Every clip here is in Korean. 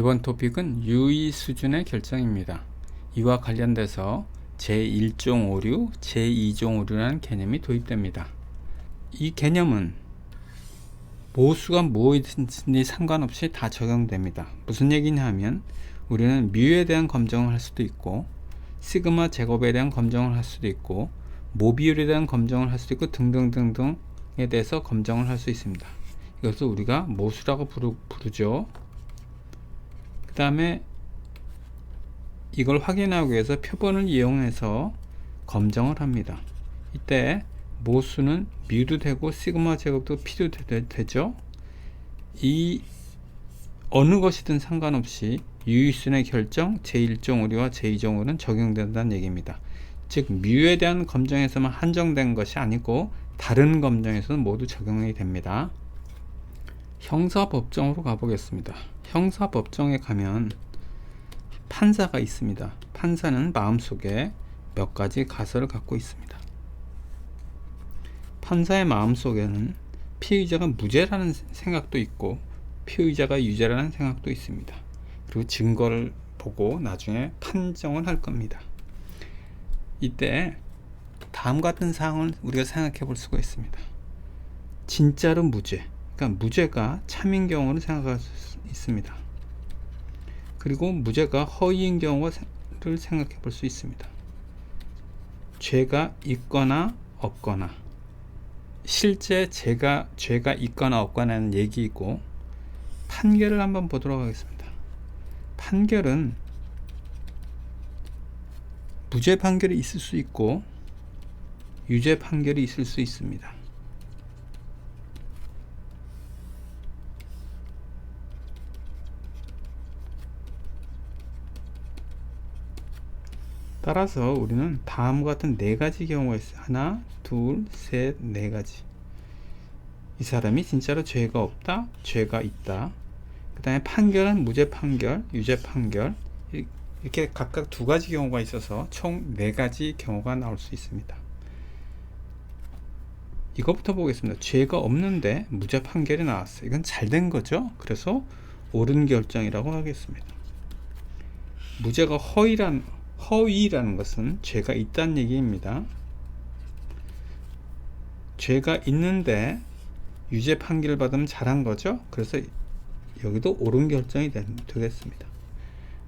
이번 토픽은 유의 수준의 결정입니다. 이와 관련돼서 제1종 오류, 제2종 오류라는 개념이 도입됩니다. 이 개념은 모수가 무엇이든지 상관없이 다 적용됩니다. 무슨 얘기냐 하면 우리는 뮤에 대한 검정을 할 수도 있고 시그마 제곱에 대한 검정을 할 수도 있고 모비율에 대한 검정을 할 수도 있고 등등등등에 대해서 검정을 할 수 있습니다. 이것을 우리가 모수라고 부르, 부르죠. 그 다음에 이걸 확인하기 위해서 표본을 이용해서 검정을 합니다. 이때 모수는 뮤도 되고 시그마 제곱도 피도 되, 되죠. 이 어느 것이든 상관없이 유의순의 결정 제1종 오류와 제2종 오류는 적용된다는 얘기입니다. 즉 뮤에 대한 검정에서만 한정된 것이 아니고 다른 검정에서는 모두 적용이 됩니다. 형사법정으로 가보겠습니다. 형사법정에 가면 판사가 있습니다. 판사는 마음속에 몇 가지 가설을 갖고 있습니다. 판사의 마음속에는 피의자가 무죄라는 생각도 있고 피의자가 유죄라는 생각도 있습니다. 그리고 증거를 보고 나중에 판정을 할 겁니다. 이때 다음 같은 사항을 우리가 생각해 볼 수가 있습니다. 진짜로 무죄, 그러니까 무죄가 참인 경우를 생각할 수 있습니다. 그리고 무죄가 허위인 경우를 생각해 볼 수 있습니다. 죄가 있거나 없거나 실제 죄가 죄가 있거나 없거나는 얘기이고 판결을 한번 보도록 하겠습니다. 판결은 무죄 판결이 있을 수 있고 유죄 판결이 있을 수 있습니다. 따라서 우리는 다음과 같은 네 가지 경우가 있어요. 하나, 둘, 셋, 네 가지. 이 사람이 진짜로 죄가 없다, 죄가 있다. 그 다음에 판결은 무죄 판결, 유죄 판결. 이렇게 각각 두 가지 경우가 있어서 총 네 가지 경우가 나올 수 있습니다. 이것부터 보겠습니다. 죄가 없는데 무죄 판결이 나왔어요. 이건 잘 된 거죠. 그래서 옳은 결정이라고 하겠습니다. 무죄가 허위란 허위라는 것은 죄가 있다는 얘기입니다. 죄가 있는데 유죄 판결을 받으면 잘한 거죠. 그래서 여기도 옳은 결정이 되겠습니다.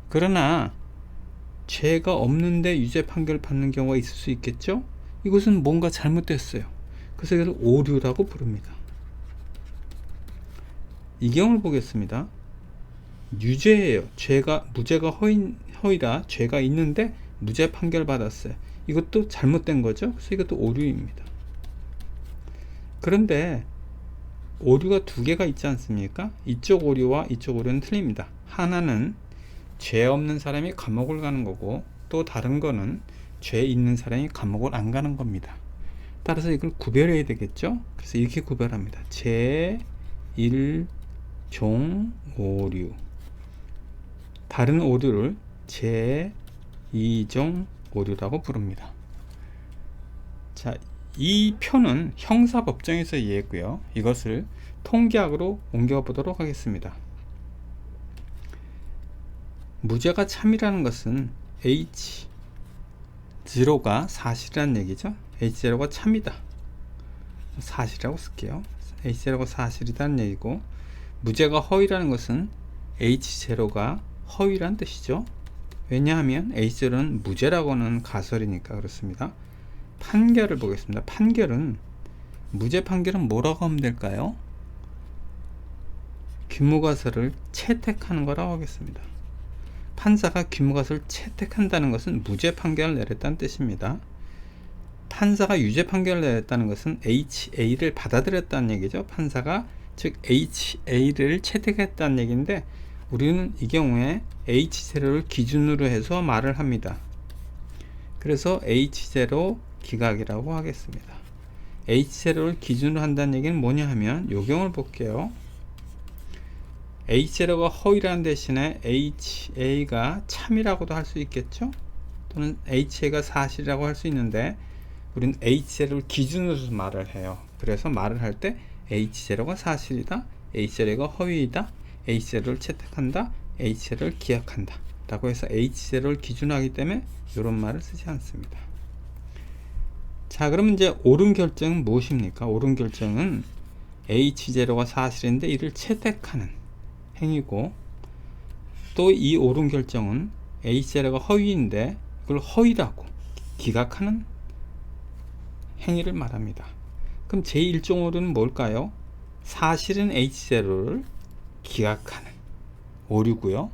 그러나 죄가 없는데 유죄 판결을 받는 경우가 있을 수 있겠죠. 이것은 뭔가 잘못됐어요. 그래서 이걸 오류라고 부릅니다. 이 경우를 보겠습니다. 유죄예요. 죄가 무죄가 허인 허위라 죄가 있는데 무죄 판결 받았어요. 이것도 잘못된 거죠. 그래서 이것도 오류입니다. 그런데 오류가 두 개가 있지 않습니까? 이쪽 오류와 이쪽 오류는 틀립니다. 하나는 죄 없는 사람이 감옥을 가는 거고 또 다른 거는 죄 있는 사람이 감옥을 안 가는 겁니다. 따라서 이걸 구별해야 되겠죠? 그래서 이렇게 구별합니다. 제 1종 오류 다른 오류를 제2종 오류라고 부릅니다. 자, 이 표는 형사법정에서 이해했고요. 이것을 통계학으로 옮겨보도록 하겠습니다. 무죄가 참이라는 것은 H 0가 사실이라는 얘기죠. H0가 참이다. 사실이라고 쓸게요. H0가 사실이라는 얘기고 무죄가 허위라는 것은 H0가 허위란 뜻이죠. 왜냐하면 H0는 무죄라고는 가설이니까 그렇습니다. 판결을 보겠습니다. 판결은 무죄 판결은 뭐라고 하면 될까요? 규모가설을 채택하는 거라고 하겠습니다. 판사가 규모가설을 채택한다는 것은 무죄 판결을 내렸다는 뜻입니다. 판사가 유죄 판결을 내렸다는 것은 HA를 받아들였다는 얘기죠. 판사가 즉 HA를 채택했다는 얘기인데 우리는 이 경우에 H0를 기준으로 해서 말을 합니다. 그래서 H0 기각이라고 하겠습니다. H0를 기준으로 한다는 얘기는 뭐냐 하면 요 경우를 볼게요. H0가 허위라는 대신에 HA가 참이라고도 할 수 있겠죠? 또는 HA가 사실이라고 할 수 있는데 우리는 H0를 기준으로 말을 해요. 그래서 말을 할 때 H0가 사실이다, H0가 허위이다, H0를 채택한다 H0를 기약한다. 라고 해서 H0를 기준하기 때문에 이런 말을 쓰지 않습니다. 자, 그럼 이제 옳은 결정은 무엇입니까? 옳은 결정은 H0가 사실인데 이를 채택하는 행위고 또 이 옳은 결정은 H0가 허위인데 이걸 허위라고 기각하는 행위를 말합니다. 그럼 제1종 오류는 뭘까요? 사실은 H0를 기각하는 오류고요.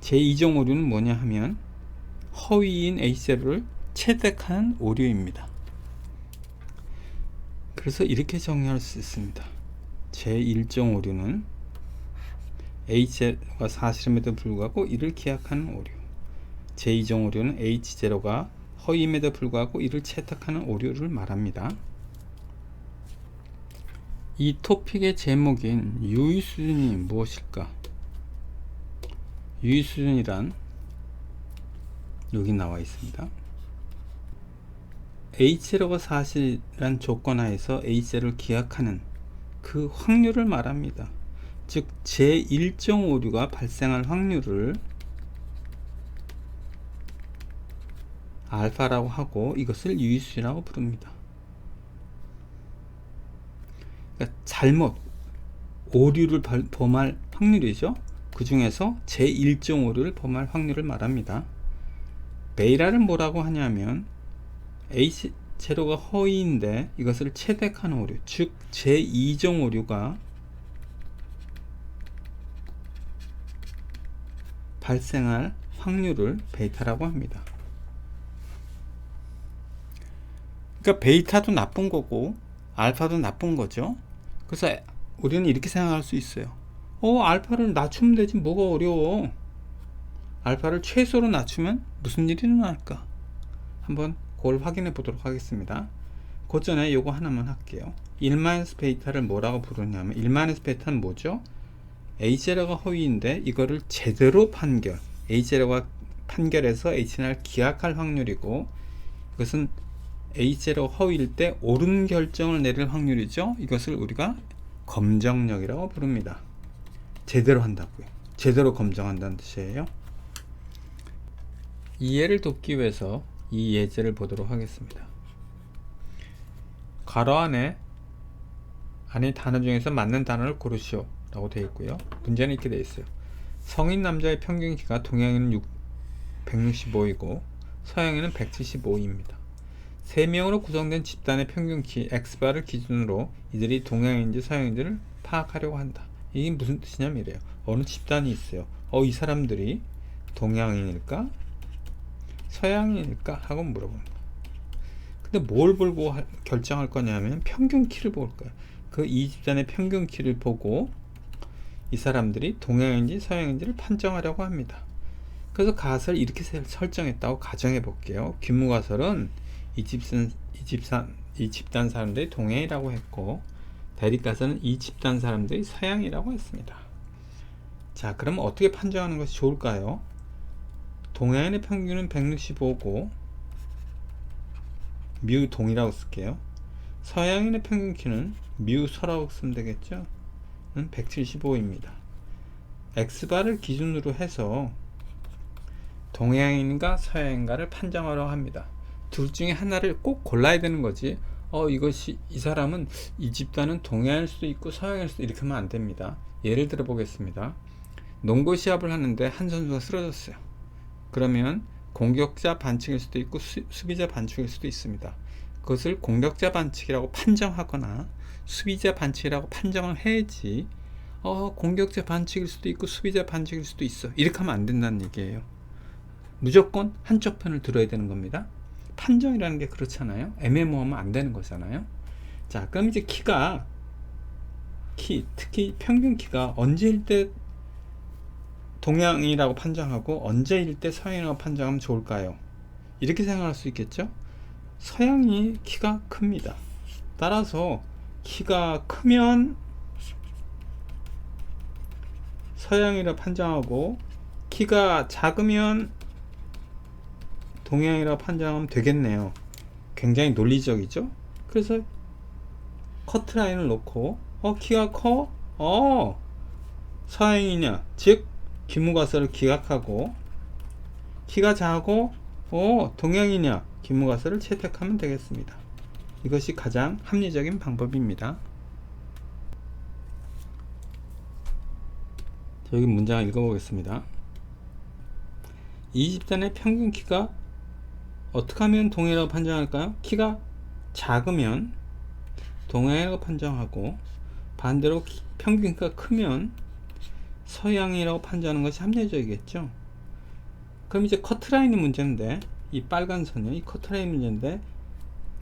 제2종 오류는 뭐냐 하면 허위인 H0를 채택하는 오류입니다. 그래서 이렇게 정리할 수 있습니다. 제1종 오류는 H0가 사실임에도 불구하고 이를 기약하는 오류. 제2종 오류는 H0가 허위임에도 불구하고 이를 채택하는 오류를 말합니다. 이 토픽의 제목인 유의 수준이 무엇일까? 유의 수준이란 여기 나와 있습니다. H0가 사실이란 조건 하에서 H0를 기약하는 그 확률을 말합니다. 즉 제1종 오류가 발생할 확률을 알파라고 하고 이것을 유의수라고 부릅니다. 그러니까 잘못 오류를 범할 확률이죠. 그 중에서 제1종 오류를 범할 확률을 말합니다. 베이라를 뭐라고 하냐면 H 제로가 허위인데 이것을 채택하는 오류, 즉 제2종 오류가 발생할 확률을 베이타라고 합니다. 그러니까 베이타도 나쁜 거고 알파도 나쁜 거죠. 그래서 우리는 이렇게 생각할 수 있어요. 어, 알파를 낮추면 되지 뭐가 어려워. 알파를 최소로 낮추면 무슨 일이 일어날까? 한번 그걸 확인해 보도록 하겠습니다. 그 전에 요거 하나만 할게요. 1마이너스 베이타를 뭐라고 부르냐면 1마이너스 베이타는 뭐죠? H0가 허위인데 이거를 제대로 판결 H0가 판결해서 H0를 기약할 확률이고 이것은 H0 허위일 때 옳은 결정을 내릴 확률이죠. 이것을 우리가 검정력이라고 부릅니다. 제대로 한다고요. 제대로 검정한다는 뜻이에요. 이해를 돕기 위해서 이 예제를 보도록 하겠습니다. 가로 안에 안에 단어 중에서 맞는 단어를 고르시오 라고 되어 있고요. 문제는 이렇게 되어 있어요. 성인 남자의 평균 키가 동양인은 165이고 서양인은 175입니다. 3명으로 구성된 집단의 평균 키 X바를 기준으로 이들이 동양인지 서양인지를 파악하려고 한다. 이게 무슨 뜻이냐면 이래요. 어느 집단이 있어요. 어, 이 사람들이 동양인일까? 서양인일까? 하고 물어봅니다. 근데 뭘 보고 결정할 거냐면 평균 키를 볼 거예요. 그 이 집단의 평균 키를 보고 이 사람들이 동양인지 서양인지를 판정하려고 합니다. 그래서 가설을 이렇게 설정했다고 가정해 볼게요. 규모 가설은 이 집산 이 집산 이 집단 사람들이 동양이라고 했고 대립가설은 이 집단 사람들이 서양이라고 했습니다. 자, 그럼 어떻게 판정하는 것이 좋을까요? 동양인의 평균은 165고 뮤 동이라고 쓸게요. 서양인의 평균 키는 뮤 서라고 쓰면 되겠죠? 175입니다. x바를 기준으로 해서 동양인과 서양인가를 판정하려 합니다. 둘 중에 하나를 꼭 골라야 되는 거지. 어, 이것이, 이 사람은, 이 집단은 동양일 수도 있고 서양일 수도 이렇게 하면 안 됩니다. 예를 들어 보겠습니다. 농구 시합을 하는데 한 선수가 쓰러졌어요. 그러면 공격자 반칙일 수도 있고 수, 수비자 반칙일 수도 있습니다. 그것을 공격자 반칙이라고 판정하거나 수비자 반칙이라고 판정을 해야지 어, 공격자 반칙일 수도 있고 수비자 반칙일 수도 있어. 이렇게 하면 안 된다는 얘기예요. 무조건 한쪽 편을 들어야 되는 겁니다. 판정이라는 게 그렇잖아요. 애매모호하면 안 되는 거잖아요. 자, 그럼 이제 키가 키, 특히 평균 키가 언제일 때 동양이라고 판정하고 언제일 때 서양이라고 판정하면 좋을까요? 이렇게 생각할 수 있겠죠? 서양이 키가 큽니다. 따라서 키가 크면 서양이라 판정하고 키가 작으면 동양이라 판정하면 되겠네요. 굉장히 논리적이죠? 그래서 커트라인을 놓고 어 키가 커? 어 서양이냐? 즉 기무가설을 기각하고 키가 작고 어 동양이냐 기무가설을 채택하면 되겠습니다. 이것이 가장 합리적인 방법입니다. 자, 여기 문장을 읽어보겠습니다. 이 집단의 평균 키가 어떻게 하면 동해라고 판정할까요? 키가 작으면 동해라고 판정하고 반대로 키- 평균 키가 크면 서양이라고 판정하는 것이 합리적이겠죠. 그럼 이제 커트라인이 문제인데 이 빨간 선이요. 이 커트라인 문제인데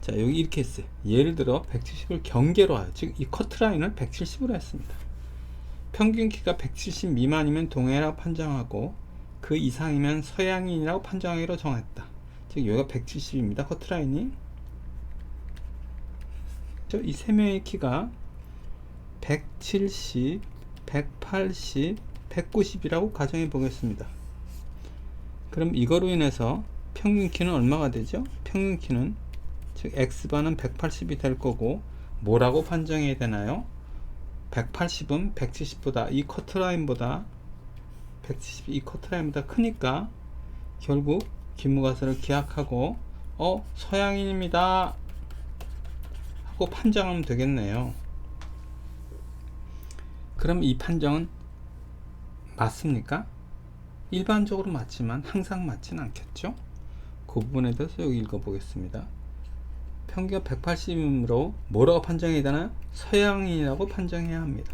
자 여기 이렇게 했어요. 예를 들어 170을 경계로 하여 즉이 커트라인을 170으로 했습니다. 평균 키가 170 미만이면 동해라고 판정하고 그 이상이면 서양인이라고 판정하기로 정했다. 즉 여기가 170입니다. 커트라인이 이 세 명의 키가 170, 180, 190이라고 가정해 보겠습니다. 그럼 이거로 인해서 평균 키는 얼마가 되죠? 평균 키는 즉 x반은 180이 될 거고 뭐라고 판정해야 되나요? 180은 170보다 이 커트라인보다 170이 커트라인보다 크니까 결국 기무가설을 기약하고 어 서양인입니다 하고 판정하면 되겠네요. 그럼 이 판정은 맞습니까? 일반적으로 맞지만 항상 맞지는 않겠죠? 그 부분에 대해서 여기 읽어보겠습니다. 평균 180이므로 뭐라고 판정해야 되나요? 서양인이라고 판정해야 합니다.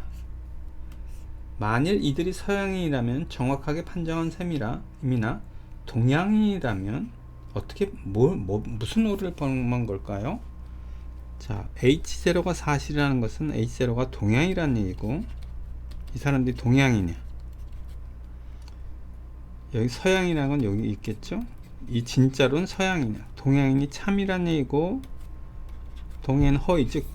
만일 이들이 서양인이라면 정확하게 판정한 셈이라 임이나 동양인이라면 어떻게 뭐, 뭐 무슨 오류를 범한 걸까요? 자, H0가 사실이라는 것은 H0가 동양이라는 얘기고 이 사람들이 동양이냐 여기 서양이라는 건 여기 있겠죠? 이 진짜로는 서양이냐 동양인이 참이란 얘기고 동해는 허위 즉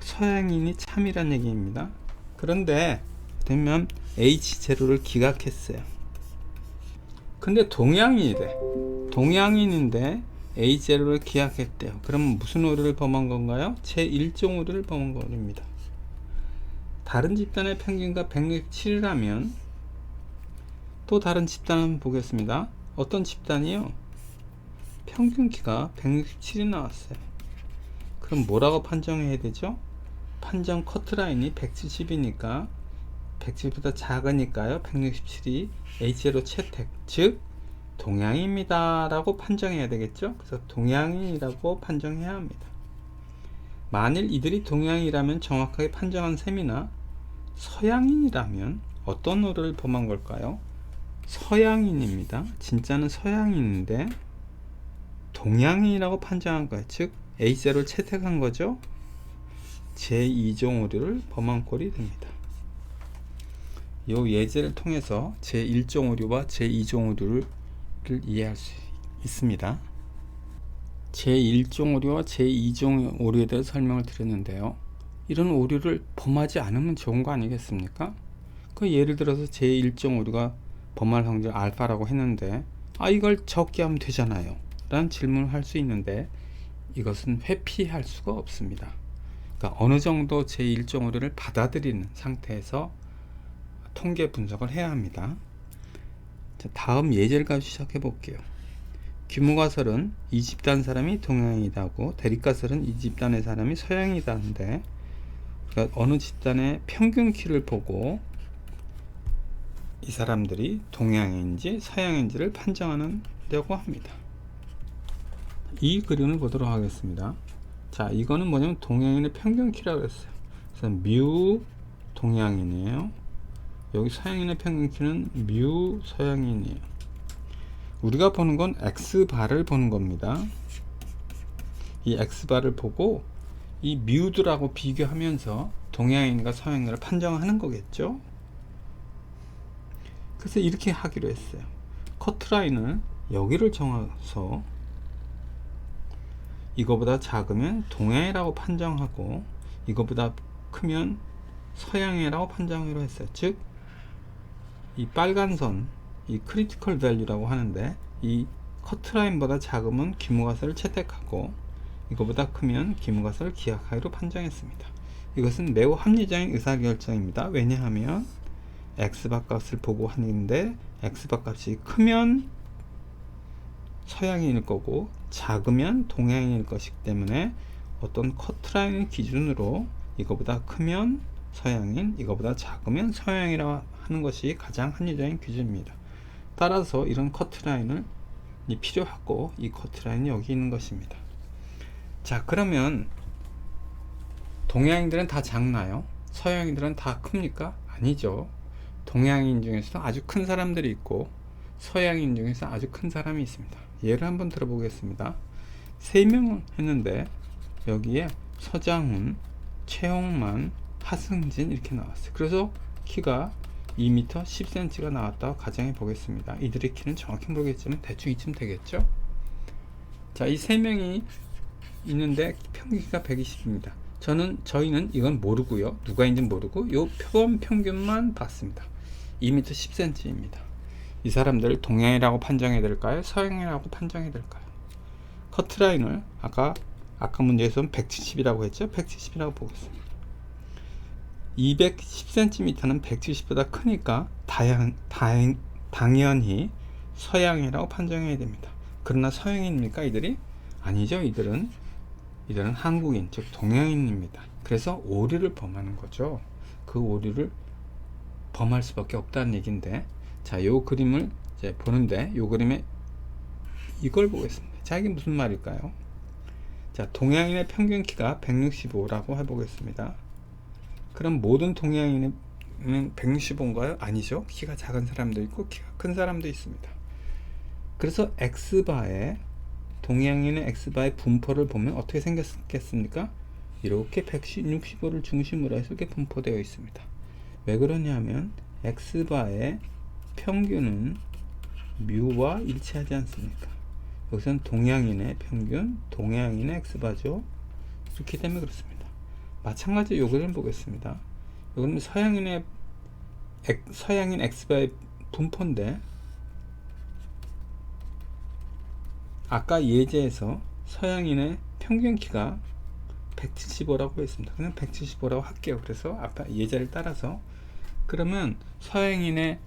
서양인이 참이란 얘기입니다. 그런데 되면 H0를 기각했어요. 근데 동양인이래. 동양인인데 A0를 기각했대요. 그럼 무슨 오류를 범한 건가요? 제1종 오류를 범한 겁니다. 다른 집단의 평균가 167이라면 또 다른 집단을 보겠습니다. 어떤 집단이요? 평균 키가 167이 나왔어요. 그럼 뭐라고 판정해야 되죠? 판정 커트라인이 170이니까 170보다 작으니까요. 167이 H0 채택 즉 동양입니다 라고 판정해야 되겠죠. 그래서 동양인이라고 판정해야 합니다. 만일 이들이 동양이라면 정확하게 판정한 셈이나 서양인이라면 어떤 오류를 범한 걸까요? 서양인입니다. 진짜는 서양인인데 동양인이라고 판정한 거예요. 즉 A0를 채택한 거죠. 제2종 오류를 범한 꼴이 됩니다. 이 예제를 통해서 제1종 오류와 제2종 오류를 이해할 수 있습니다. 제1종 오류와 제2종 오류에 대해 설명을 드렸는데요. 이런 오류를 범하지 않으면 좋은 거 아니겠습니까? 그 예를 들어서 제1종 오류가 범할 확률 알파라고 했는데 아 이걸 적게 하면 되잖아요. 라는 질문을 할 수 있는데 이것은 회피할 수가 없습니다. 그러니까 어느 정도 제1종 오류를 받아들이는 상태에서 통계 분석을 해야 합니다. 자, 다음 예제를 시작해 볼게요. 규모가설은 이 집단 사람이 동양이다고 대립가설은 이 집단의 사람이 서양이다는데 그러니까 어느 집단의 평균 키를 보고 이 사람들이 동양인지 서양인지를 판정하려고 합니다. 이 그림을 보도록 하겠습니다. 자, 이거는 뭐냐면 동양인의 평균 키라고 했어요. 그래서 뮤 동양인이에요. 여기 서양인의 평균 키는 뮤 서양인이에요. 우리가 보는 건 x바를 보는 겁니다. 이 x바를 보고 이 뮤드라고 비교하면서 동양인과 서양인을 판정하는 거겠죠. 그래서 이렇게 하기로 했어요. 커트라인을 여기를 정해서 이거보다 작으면 동양이라고 판정하고 이거보다 크면 서양이라고 판정하기로 했어요. 즉, 이 빨간 선, 이 크리티컬 밸류라고 하는데 이 커트라인보다 작으면 기무가설을 채택하고 이거보다 크면 기무가설을 기약하기로 판정했습니다. 이것은 매우 합리적인 의사결정입니다. 왜냐하면 x바 값을 보고 하는데 x바 값이 크면 서양인일 거고 작으면 동양인일 것이기 때문에 어떤 커트라인을 기준으로 이거보다 크면 서양인, 이거보다 작으면 서양이라 하는 것이 가장 합리적인 기준입니다. 따라서 이런 커트라인을 이 필요하고 이 커트라인이 여기 있는 것입니다. 자 그러면 동양인들은 다 작나요? 서양인들은 다 큽니까? 아니죠. 동양인 중에서 아주 큰 사람들이 있고 서양인 중에서 아주 큰 사람이 있습니다. 예를 한번 들어보겠습니다. 세 명 했는데 여기에 서장훈, 최홍만, 하승진 이렇게 나왔어요. 그래서 키가 2m 10cm가 나왔다고 가정해 보겠습니다. 이들의 키는 정확히 모르겠지만 대충 이쯤 되겠죠? 자, 이 세 명이 있는데 평균 키가 120입니다. 저는 저희는 이건 모르고요. 누가 있는지 모르고 요 표본 평균만 봤습니다. 2m 10cm입니다. 이 사람들 동양이라고 판정해야 될까요? 서양이라고 판정해야 될까요? 커트라인을 아까 아까 문제에서는 170이라고 했죠? 170이라고 보겠습니다. 210cm는 170보다 크니까 다양, 다행, 당연히 서양이라고 판정해야 됩니다. 그러나 서양인입니까 이들이? 아니죠. 이들은 이들은 한국인 즉 동양인입니다. 그래서 오류를 범하는 거죠. 그 오류를 범할 수밖에 없다는 얘기인데 자, 요 그림을 이제 보는데 요 그림에 이걸 보겠습니다. 자, 이게 무슨 말일까요? 자, 동양인의 평균 키가 165라고 해보겠습니다. 그럼 모든 동양인은 165인가요? 아니죠. 키가 작은 사람도 있고 키가 큰 사람도 있습니다. 그래서 x바의 동양인의 x바의 분포를 보면 어떻게 생겼겠습니까? 이렇게 165를 중심으로 해서 이렇게 분포되어 있습니다. 왜 그러냐면 x바의 평균은 뮤와 일치하지 않습니까? 여기서는 동양인의 평균, 동양인의 x바죠. 그렇기 때문에 그렇습니다. 마찬가지로 요거를 보겠습니다. 요거는 서양인의 엑, 서양인 x바의 분포인데 아까 예제에서 서양인의 평균 키가 175라고 했습니다. 그냥 175라고 할게요. 그래서 아까 예제를 따라서 그러면 서양인의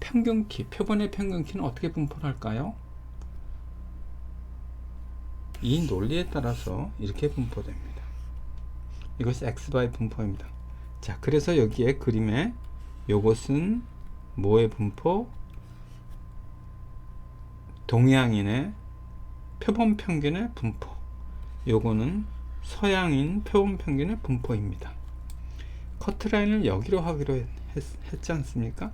평균 키, 표본의 평균 키는 어떻게 분포를 할까요? 이 논리에 따라서 이렇게 분포됩니다. 이것이 x바의 분포입니다. 자, 그래서 여기에 그림에 요것은 뭐의 분포? 동양인의 표본 평균의 분포. 요거는 서양인 표본 평균의 분포입니다. 커트라인을 여기로 하기로 했, 했 지 않습니까?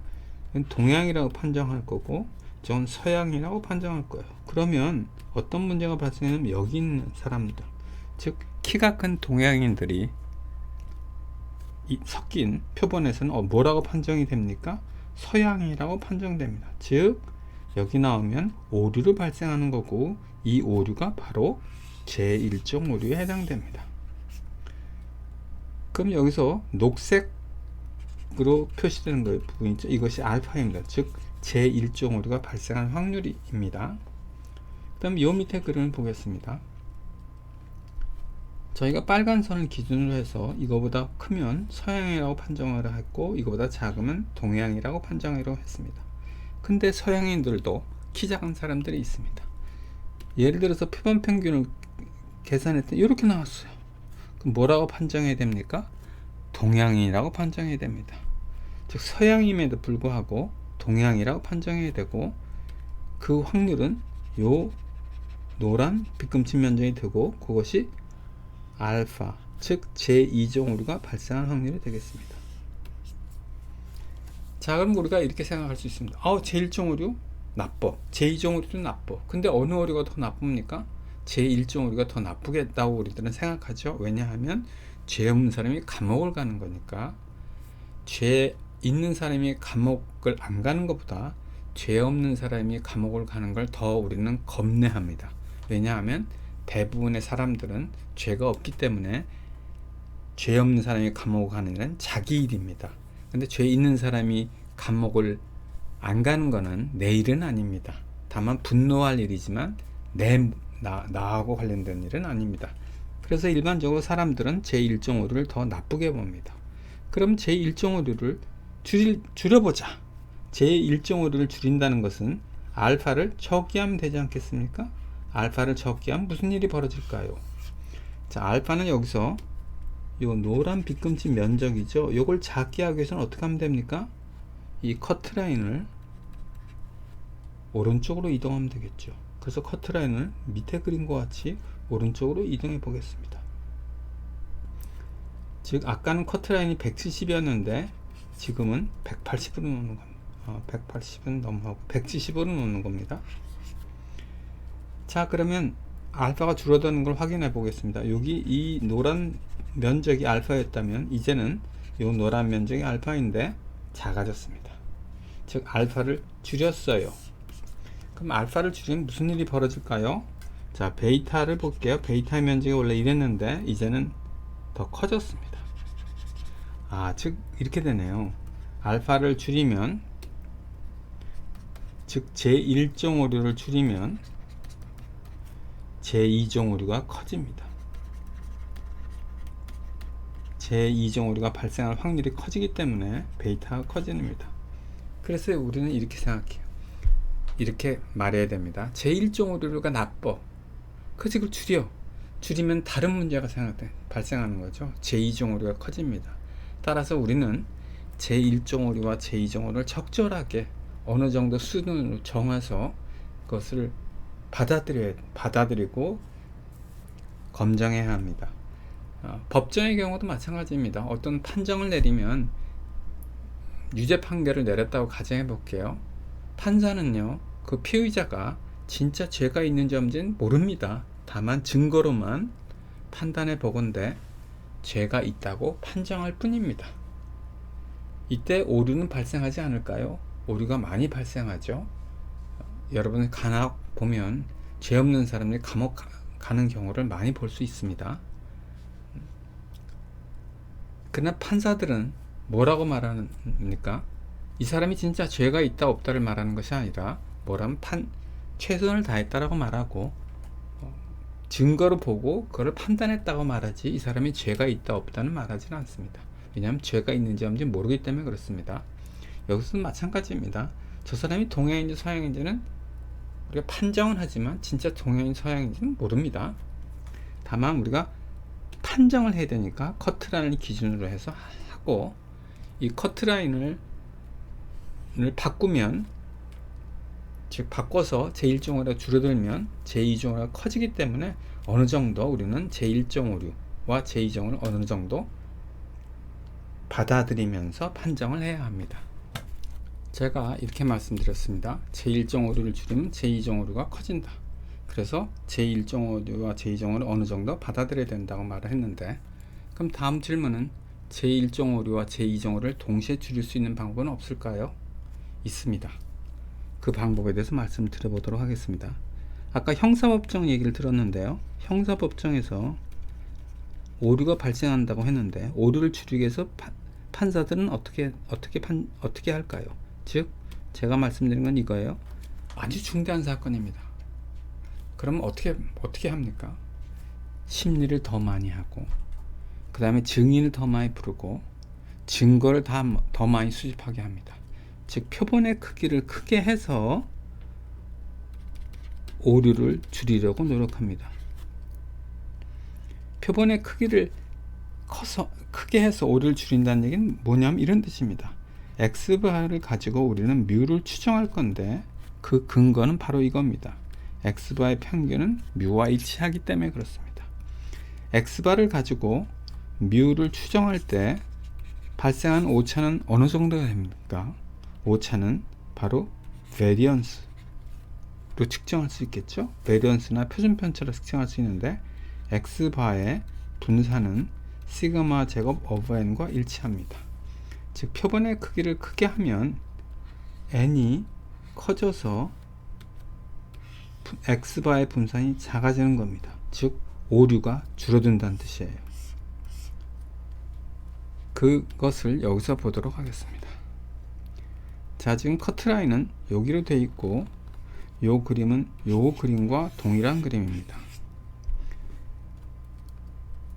동양이라고 판정할 거고 전 서양이라고 판정할 거예요. 그러면 어떤 문제가 발생하면 여기 있는 사람들, 즉 키가 큰 동양인들이 이 섞인 표본에서는 어, 뭐라고 판정이 됩니까? 서양이라고 판정됩니다. 즉 여기 나오면 오류를 발생하는 거고 이 오류가 바로 제1종 오류에 해당됩니다. 그럼 여기서 녹색 으로 표시되는 거 부분 있죠. 이것이 알파입니다. 즉 제1종 오류가 발생할 확률입니다. 그다음 요 밑에 그림을 보겠습니다. 저희가 빨간 선을 기준으로 해서 이거보다 크면 서양이라고 판정을 했고 이거보다 작으면 동양이라고 판정하기로 했습니다. 근데 서양인들도 키 작은 사람들이 있습니다. 예를 들어서 표본 평균을 계산했더니 이렇게 나왔어요. 그럼 뭐라고 판정해야 됩니까? 동양인이라고 판정해야 됩니다. 즉 서양임에도 불구하고 동양이라고 판정해야 되고 그 확률은 요 노란 빗금치 면적이 되고 그것이 알파 즉 제2종 오류가 발생할 확률이 되겠습니다. 자 그럼 우리가 이렇게 생각할 수 있습니다. 아 제1종 오류 나빠. 제2종 오류도 나빠. 근데 어느 오류가 더 나쁩니까? 제1종 오류가 더 나쁘겠다고 우리들은 생각하죠. 왜냐하면 죄 없는 사람이 감옥을 가는 거니까 죄 있는 사람이 감옥을 안 가는 것보다 죄 없는 사람이 감옥을 가는 걸 더 우리는 겁내합니다. 왜냐하면 대부분의 사람들은 죄가 없기 때문에 죄 없는 사람이 감옥을 가는 일은 자기 일입니다. 근데 죄 있는 사람이 감옥을 안 가는 것은 내 일은 아닙니다. 다만 분노할 일이지만 내 나, 나하고 관련된 일은 아닙니다. 그래서 일반적으로 사람들은 제1종 오류를 더 나쁘게 봅니다. 그럼 제1종 오류를 줄, 줄여보자. 제1.5를 줄인다는 것은 알파를 적게 하면 되지 않겠습니까? 알파를 적게 하면 무슨 일이 벌어질까요? 자, 알파는 여기서 요 노란 빗금치 면적이죠. 요걸 작게 하기 위해서는 어떻게 하면 됩니까? 이 커트 라인을 오른쪽으로 이동하면 되겠죠. 그래서 커트 라인을 밑에 그린 것 같이 오른쪽으로 이동해 보겠습니다. 즉 아까는 커트 라인이 170이었는데 지금은 180으로 놓는 겁니다. 어, 180은 넘어가고 170으로 놓는 겁니다. 자 그러면 알파가 줄어드는 걸 확인해 보겠습니다. 여기 이 노란 면적이 알파였다면 이제는 이 노란 면적이 알파인데 작아졌습니다. 즉 알파를 줄였어요. 그럼 알파를 줄이면 무슨 일이 벌어질까요? 자 베이타를 볼게요. 베이타의 면적이 원래 이랬는데 이제는 더 커졌습니다. 아, 즉 이렇게 되네요. 알파를 줄이면 즉 제1종오류를 줄이면 제2종오류가 커집니다. 제2종오류가 발생할 확률이 커지기 때문에 베이타가 커집니다. 그래서 우리는 이렇게 생각해요. 이렇게 말해야 됩니다. 제1종오류가 나빠. 그지 그 줄여. 줄이면 다른 문제가 생각돼 발생하는 거죠. 제2종오류가 커집니다. 따라서 우리는 제1종오류와 제2종오류를 적절하게 어느 정도 수준으로 정해서 그것을 받아들여 받아들이고 검증해야 합니다. 어, 법정의 경우도 마찬가지입니다. 어떤 판정을 내리면 유죄 판결을 내렸다고 가정해 볼게요. 판사는요, 그 피의자가 진짜 죄가 있는지 없는지는 모릅니다. 다만 증거로만 판단해 보건대 죄가 있다고 판정할 뿐입니다. 이때 오류는 발생하지 않을까요? 오류가 많이 발생하죠. 여러분 간혹 보면 죄 없는 사람들이 감옥 가- 가는 경우를 많이 볼 수 있습니다. 그러나 판사들은 뭐라고 말합니까? 이 사람이 진짜 죄가 있다 없다를 말하는 것이 아니라 뭐라면 판 최선을 다했다라고 말하고 어, 증거를 보고 그걸 판단했다고 말하지 이 사람이 죄가 있다 없다는 말하지는 않습니다. 왜냐하면 죄가 있는지 없는지 모르기 때문에 그렇습니다. 여기서도 마찬가지입니다. 저 사람이 동양인지 서양인지는 우리가 판정은 하지만 진짜 동양인 서양인지는 모릅니다. 다만 우리가 판정을 해야 되니까 커트라인을 기준으로 해서 하고 이 커트라인을 을 바꾸면 즉 바꿔서 제1종으로 줄어들면 제2종으로 커지기 때문에 어느 정도 우리는 제1종오류와 제2종을 어느 정도 받아들이면서 판정을 해야 합니다. 제가 이렇게 말씀드렸습니다. 제1종오류를 줄이면 제2종오류가 커진다. 그래서 제1종오류와 제2종오를 어느 정도 받아들여야 된다고 말을 했는데 그럼 다음 질문은 제1종오류와 제2종오를 동시에 줄일 수 있는 방법은 없을까요? 있습니다. 그 방법에 대해서 말씀을 드려보도록 하겠습니다. 아까 형사법정 얘기를 들었는데요. 형사법정에서 오류가 발생한다고 했는데 오류를 줄이기 위해서 파- 판사들은 어떻게 어떻게 판 어떻게 할까요? 즉 제가 말씀드린 건 이거예요. 아주 중대한 사건입니다. 그럼 어떻게 어떻게 합니까? 심리를 더 많이 하고 그 다음에 증인을 더 많이 부르고 증거를 다 더 많이 수집하게 합니다. 즉 표본의 크기를 크게 해서 오류를 줄이려고 노력합니다. 표본의 크기를 커서 크게 해서 오류를 줄인다는 얘기는 뭐냐면 이런 뜻입니다. X바를 가지고 우리는 뮤를 추정할 건데 그 근거는 바로 이겁니다. x바의 평균은 뮤와 일치하기 때문에 그렇습니다. x바를 가지고 뮤를 추정할 때 발생한 오차는 어느 정도가 됩니까? 오차는 바로 베리언스로 측정할 수 있겠죠. 베리언스나 표준 편차로 측정할 수 있는데 x바의 분산은 시그마 제곱 오버 n과 일치합니다. 즉 표본의 크기를 크게 하면 n이 커져서 x바의 분산이 작아지는 겁니다. 즉 오류가 줄어든다는 뜻이에요. 그것을 여기서 보도록 하겠습니다. 자, 지금 커트라인은 여기로 되어 있고 요 그림은 요 그림과 동일한 그림입니다.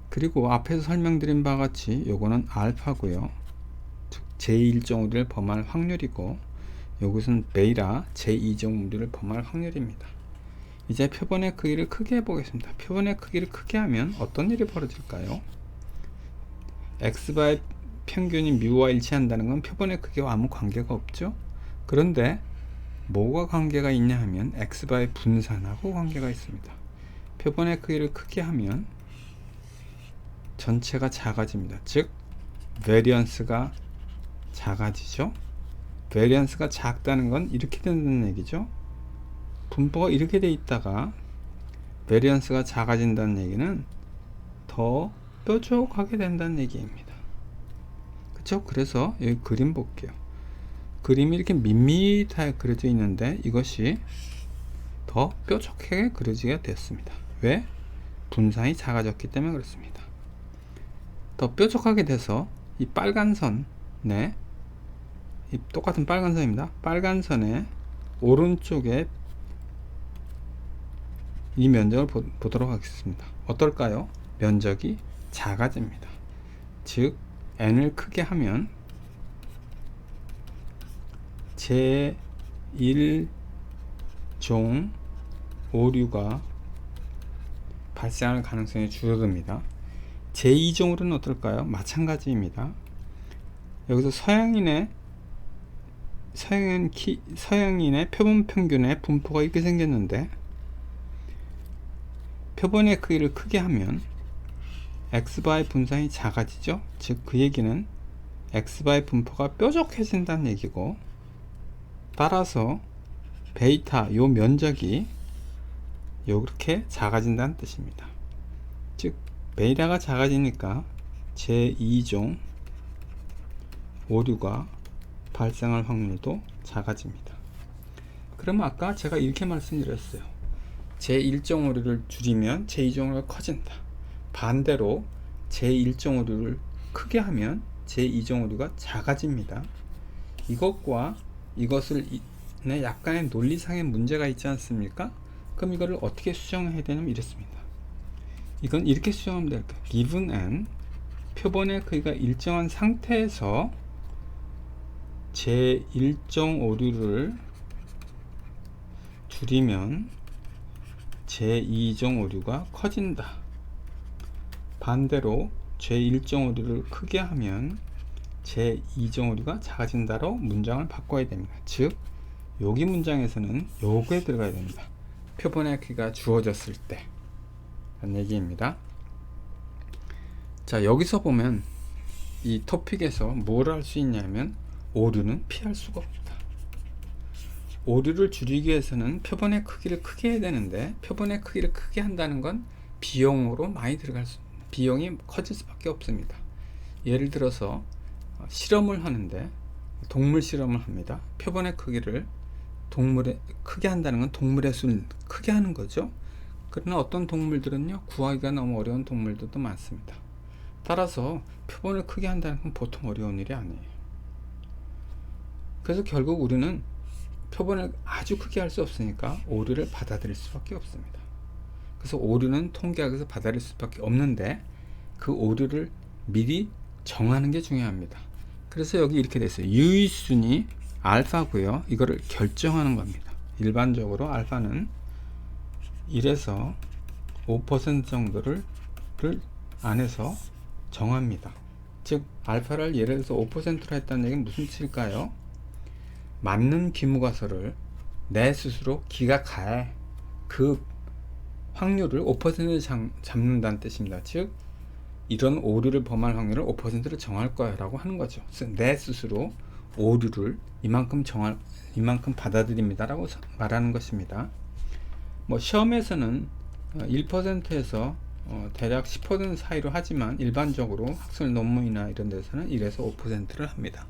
그리고 앞에서 설명드린 바와 같이 요거는 알파고요. 즉 제1종 오류를 범할 확률이고 여기서는 베이라 제2종 오류를 범할 확률입니다. 이제 표본의 크기를 크게 해보겠습니다. 표본의 크기를 크게 하면 어떤 일이 벌어질까요? x바의 평균이 뮤와 일치한다는 건 표본의 크기와 아무 관계가 없죠. 그런데 뭐가 관계가 있냐 하면 x바의 분산하고 관계가 있습니다. 표본의 크기를 크게 하면 전체가 작아집니다. 즉 베리언스가 작아지죠. 베리언스가 작다는 건 이렇게 된다는 얘기죠. 분포가 이렇게 돼 있다가 베리언스가 작아진다는 얘기는 더 뾰족하게 된다는 얘기입니다. 그쵸? 그래서 여기 그림 볼게요. 그림이 이렇게 밋밋하게 그려져 있는데 이것이 더 뾰족하게 그려지게 됐습니다. 왜? 분산이 작아졌기 때문에 그렇습니다. 더 뾰족하게 돼서 이 빨간 선에 이 똑같은 빨간 선입니다. 빨간 선의 오른쪽에 이 면적을 보, 보도록 하겠습니다. 어떨까요? 면적이 작아집니다. 즉 n을 크게 하면 제1종 오류가 발생할 가능성이 줄어듭니다. 제2종으로는 어떨까요? 마찬가지입니다. 여기서 서양인의 서양인 키, 서양인의 표본 평균의 분포가 이렇게 생겼는데 표본의 크기를 크게 하면 x바의 분산이 작아지죠. 즉 그 얘기는 x바의 분포가 뾰족해진다는 얘기고 따라서 베이타 요 면적이 이렇게 작아진다는 뜻입니다. 즉 베이타가 작아지니까 제2종 오류가 발생할 확률도 작아집니다. 그러면 아까 제가 이렇게 말씀드렸어요. 제1종 오류를 줄이면 제2종 오류가 커진다. 반대로 제1종 오류를 크게 하면 제2종 오류가 작아집니다. 이것과 이것을 네, 약간의 논리상의 문제가 있지 않습니까? 그럼 이거를 어떻게 수정해야 되냐면 이렇습니다. 이건 이렇게 수정하면 될까요? given n 표본의 크기가 일정한 상태에서 제1종 오류를 줄이면 제2종 오류가 커진다. 반대로 제1종 오류를 크게 하면 제2종 오류가 작아진다로 문장을 바꿔야 됩니다. 즉 여기 문장에서는 요거에 들어가야 됩니다. 표본의 크기가 주어졌을 때 라는 얘기입니다. 자 여기서 보면 이 토픽에서 뭘 할 수 있냐면 오류는 피할 수가 없다. 오류를 줄이기 위해서는 표본의 크기를 크게 해야 되는데 표본의 크기를 크게 한다는 건 비용으로 많이 들어갈 수 비용이 커질 수밖에 없습니다. 예를 들어서 실험을 하는데 동물 실험을 합니다. 표본의 크기를 동물의 크게 한다는 건 동물의 수를 크게 하는 거죠. 그러나 어떤 동물들은요 구하기가 너무 어려운 동물들도 많습니다. 따라서 표본을 크게 한다는 건 보통 어려운 일이 아니에요. 그래서 결국 우리는 표본을 아주 크게 할 수 없으니까 오류를 받아들일 수밖에 없습니다. 그래서 오류는 통계학에서 받아들일 수밖에 없는데 그 오류를 미리 정하는 게 중요합니다. 그래서 여기 이렇게 됐어요. 유의순위 알파고요. 이거를 결정하는 겁니다. 일반적으로 알파는 1에서 5% 정도를 안에서 정합니다. 즉 알파를 예를 들어서 5%로 했다는 얘기는 무슨 뜻일까요? 맞는 기무가설을 내 스스로 기각할 그 확률을 5% 잡, 잡는다는 뜻입니다. 즉 이런 오류를 범할 확률을 5%를 정할 거야 라고 하는 거죠. 내 스스로 오류를 이만큼 정할 이만큼 받아들입니다 라고 말하는 것입니다. 뭐 시험에서는 1%에서 어, 대략 10% 사이로 하지만 일반적으로 학술 논문이나 이런 데서는 1에서 5%를 합니다.